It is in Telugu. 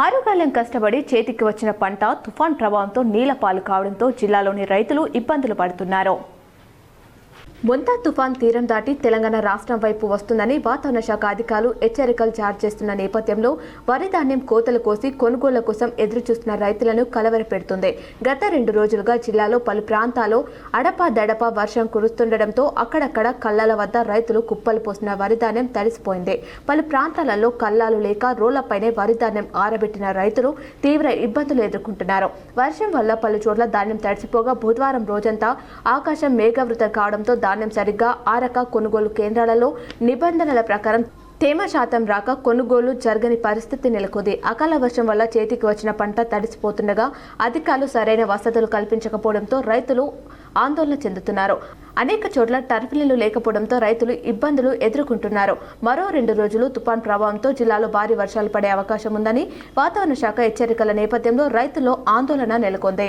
ఆరుగాలం కష్టపడి చేతికి వచ్చిన పంట తుఫాన్ ప్రభావంతో నీలపాలు కావడంతో జిల్లాలోని రైతులు ఇబ్బందులు పడుతున్నారు. బొంతా తుఫాన్ తీరం దాటి తెలంగాణ రాష్ట్రం వైపు వస్తుందని వాతావరణ శాఖ అధికారులు హెచ్చరికలు జారీ చేస్తున్న నేపథ్యంలో వరి ధాన్యం కోతలు కోసి కొనుగోళ్ళ కోసం ఎదురుచూస్తున్న రైతులను కలవరపెడుతుంది గత రెండు రోజులుగా జిల్లాలో పలు ప్రాంతాల్లో అడపా దడపా వర్షం కురుస్తుండటంతో అక్కడక్కడ కళ్ళాల వద్ద రైతులు కుప్పలు పోసిన వరి ధాన్యం తడిసిపోయింది. పలు ప్రాంతాలలో కల్లాలు లేక రోళ్ళపైనే వరి ధాన్యం ఆరబెట్టిన రైతులు తీవ్ర ఇబ్బందులు ఎదుర్కొంటున్నారు. వర్షం వల్ల పలు చోట్ల ధాన్యం తడిసిపోగా బుధవారం రోజంతా ఆకాశం మేఘవృతం కావడంతో ధాన్యం సరిగ్గా ఆరక కొనుగోలు కేంద్రాలలో నిబంధనల ప్రకారం తేమ శాతం రాక కొనుగోలు జరగని పరిస్థితి నెలకొంది. అకాల వర్షం వల్ల చేతికి వచ్చిన పంట తడిసిపోతుండగా అధికారులు సరైన వసతులు కల్పించకపోవడంతో రైతులు ఆందోళన చెందుతున్నారు. అనేక చోట్ల టర్ఫిలీలు లేకపోవడంతో రైతులు ఇబ్బందులు ఎదుర్కొంటున్నారు. మరో రెండు రోజులు తుపాన్ ప్రభావంతో జిల్లాలో భారీ వర్షాలు పడే అవకాశం ఉందని వాతావరణ శాఖ హెచ్చరికల నేపథ్యంలో రైతుల్లో ఆందోళన నెలకొంది.